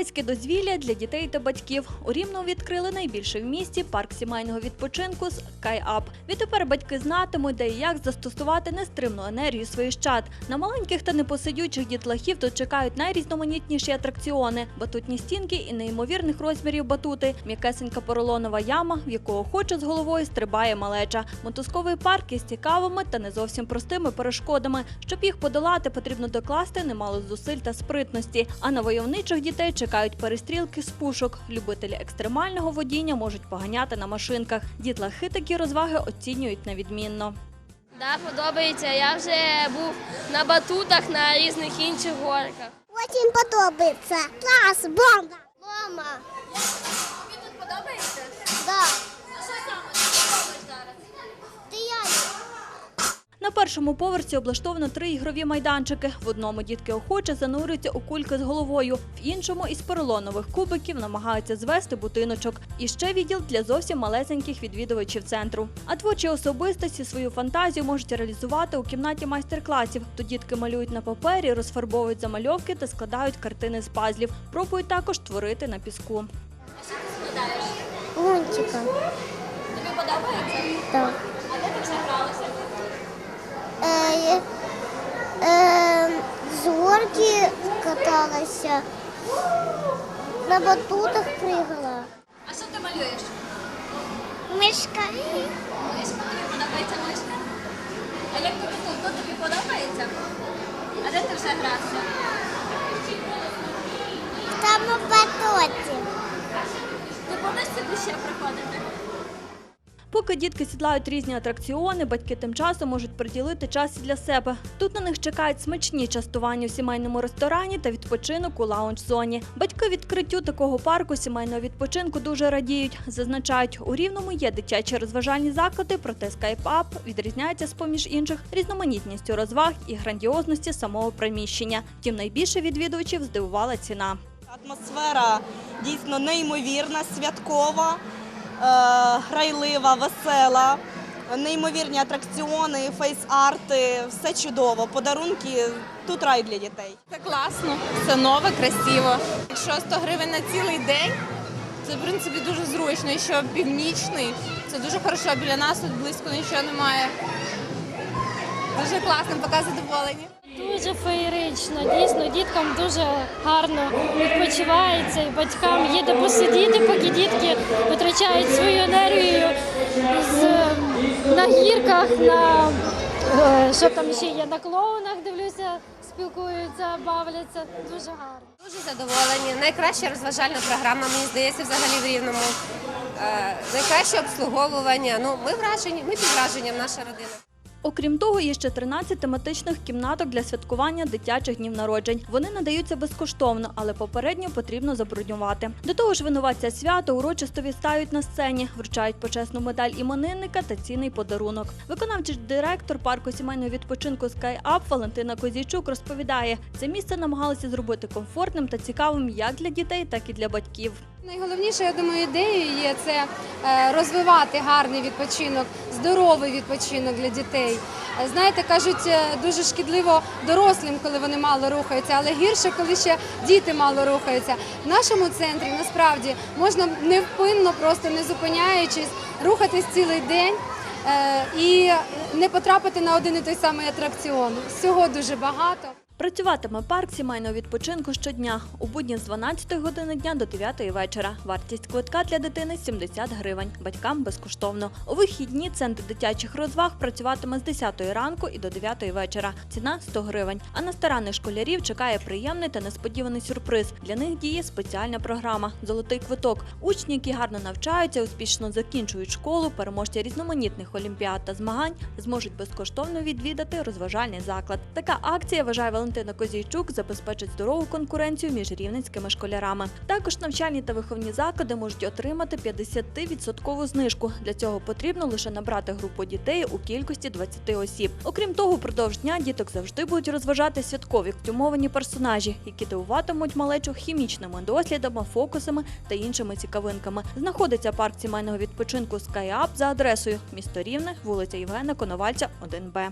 Райське дозвілля для дітей та батьків. У Рівному відкрили найбільший в місті парк сімейного відпочинку SkyUp. Відтепер батьки знатимуть, де і як застосувати нестримну енергію своїх чад. На маленьких та непосидючих дітлахів тут чекають найрізноманітніші атракціони, батутні стінки і неймовірних розмірів батути, м'якесенька поролонова яма, в яку охоче з головою стрибає малеча, мотузковий парк із цікавими та не зовсім простими перешкодами. Щоб їх подолати, потрібно докласти немало зусиль та спритності. А на войовничих дітей чекають перестрілки з пушок. Любителі екстремального водіння можуть поганяти на машинках. Дітлахи такі розваги оцінюють на відмінно. Да, подобається. Я вже був на батутах на різних інших горках. Очень подобається. Клас, бомба. Мама. Тобі тут подобається? Да. А що саме тобі робиш зараз? Ти я. На першому поверсі облаштовано три ігрові майданчики. В одному дітки охоче занурюються у кульки з головою, в іншому із поролонових кубиків намагаються звести будиночок. І ще відділ для зовсім малесеньких відвідувачів центру. А творчі особистості свою фантазію можуть реалізувати у кімнаті майстер-класів. Тут дітки малюють на папері, розфарбовують замальовки та складають картини з пазлів. Пробують також творити на піску. А що ти складаєш? Лунчика. Тобі подобається? Так. А де ти вже гралася? Е, е, з горки каталася. На батутах пригала. А що ти малюєш? Мишка. Мишка, тобі подобається мишка? А як тобі тут? Тут тобі подобається? А де ти вже грався? Там у батуті. Ти будеш сюди ще приходити? Поки дітки сідлають різні атракціони, батьки тим часом можуть приділити час для себе. Тут на них чекають смачні частування у сімейному ресторані та відпочинок у лаунж-зоні. Батьки відкриттю такого парку сімейного відпочинку дуже радіють. Зазначають, у рівному є дитячі розважальні заклади, проте Up відрізняється з поміж інших різноманітністю розваг і грандіозності самого приміщення. Втім, найбільше відвідувачів здивувала ціна. Атмосфера дійсно неймовірна, святкова, грайлива, весела, неймовірні атракціони, фейс-арти, все чудово. Подарунки тут рай для дітей. Це класно, це нове, красиво. Якщо 100 гривень на цілий день, це в принципі дуже зручно. Що північний, це дуже хорошо. Біля нас тут близько нічого немає. Дуже класно, поки задоволені. Дуже феєрично, дійсно, діткам дуже гарно відпочивається і батькам є де посидіти, поки дітки витрачають свою енергію з, на гірках, на е, що там ще є, на клоунах дивлюся, спілкуються, бавляться. Дуже гарно. Дуже задоволені. Найкраща розважальна програма, мені здається, взагалі в Рівному. Е, найкраще обслуговування. Ну, ми вражені, ми під враженням, наша родина. Окрім того, є ще 13 тематичних кімнаток для святкування дитячих днів народжень. Вони надаються безкоштовно, але попередньо потрібно забронювати. До того ж, винуватця свята урочисто відстають на сцені, вручають почесну медаль іменинника та цінний подарунок. Виконавчий директор парку сімейного відпочинку SkyUp Валентина Козійчук розповідає, це місце намагалися зробити комфортним та цікавим як для дітей, так і для батьків. Найголовніше, я думаю, ідеєю є це е, розвивати гарний відпочинок, здоровий відпочинок для дітей. Е, Знаєте, кажуть, е, дуже шкідливо дорослим, коли вони мало рухаються, але гірше, коли ще діти мало рухаються. В нашому центрі насправді можна невпинно, просто не зупиняючись, рухатись цілий день. І не потрапити на один і той самий атракціон. Всього дуже багато. Працюватиме парк сімейного відпочинку щодня у будні з 12 години дня до 9 вечора. Вартість квитка для дитини 70 гривень. Батькам безкоштовно. У вихідні центр дитячих розваг працюватиме з 10 ранку і до 9 вечора. Ціна 100 гривень. А на старанних школярів чекає приємний та несподіваний сюрприз. Для них діє спеціальна програма Золотий квиток. Учні, які гарно навчаються, успішно закінчують школу, переможці різноманітних олімпіад та змагань зможуть безкоштовно відвідати розважальний заклад. Така акція вважає Валентина Козійчук забезпечить здорову конкуренцію між рівненськими школярами. Також навчальні та виховні заклади можуть отримати 50% знижку. Для цього потрібно лише набрати групу дітей у кількості 20 осіб. Окрім того, впродовж дня діток завжди будуть розважати святкові костюмовані персонажі, які дивуватимуть малечу хімічними дослідами, фокусами та іншими цікавинками. Знаходиться парк сімейного відпочинку SkyUp за адресою місто Рівне, вулиця Євгена Коновальця, 1Б.